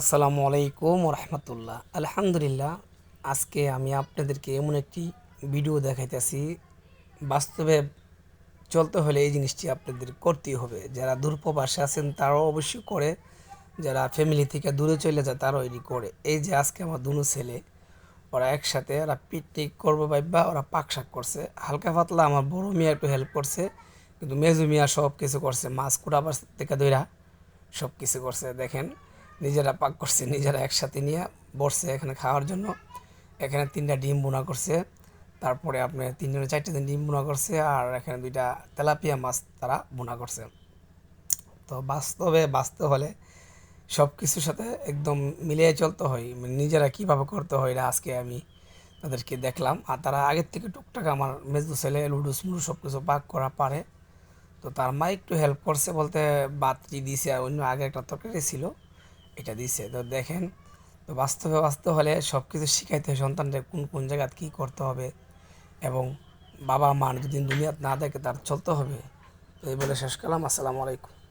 আসসালামু আলাইকুম রহমতুল্লাহ আলহামদুলিল্লাহ, আজকে আমি আপনাদেরকে এমন একটি ভিডিও দেখাইতেছি। বাস্তবে চলতে হলে এই জিনিসটি আপনাদের করতেই হবে। যারা দূরপ্রবাসে আছেন, তারাও অবশ্যই করে। যারা ফ্যামিলি থেকে দূরে চলে যায়, তারাও এটি করে। এই যে আজকে আমার দুনো ছেলে, ওরা একসাথে, ওরা পিকনিক করব ভাইবা ওরা পাক শাক করছে। হালকা পাতলা আমার বড় মিয়া একটু হেল্প করছে, কিন্তু মেজু মিয়া সব কিছু করছে। মাছ কুড়াবার থেকে দইরা সব কিছু করছে, দেখেন। নিজেরা পাক করছে, নিজেরা একসাথে নিয়ে বসছে এখানে খাওয়ার জন্য। এখানে তিনটা ডিম বোনা করছে, তারপরে আপনি তিনজনে চারটে দিন ডিম বোনা করছে আর এখানে দুইটা তেলাপিয়া মাছ তারা বোনা করছে। তো বাস্তবে বাঁচতে হলে সব কিছুর সাথে একদম মিলিয়ে চলতে হয় মানে নিজেরা কীভাবে করতে হয় এটা আজকে আমি তাদেরকে দেখলাম। আর তারা আগের থেকে টুকটাক আমার মেজদু ছেলে, লুডুস মুডু সব কিছু পাক করা পারে। তো তার মা একটু হেল্প করছে বলতে বাতটি দিছে আর অন্য আগে একটা তরকারি ছিল। এটা দিছে। তো দেখেন, তো বাস্তবে বাস্তব হলে সব কিছু শিখাইতে হয় সন্তানদের কোন কোন জায়গায় কী করতে হবে এবং বাবা মা যদি দুনিয়াত না দেখে তার চলতে হবে। তো এই বলে শেষ করলাম আসসালামু আলাইকুম।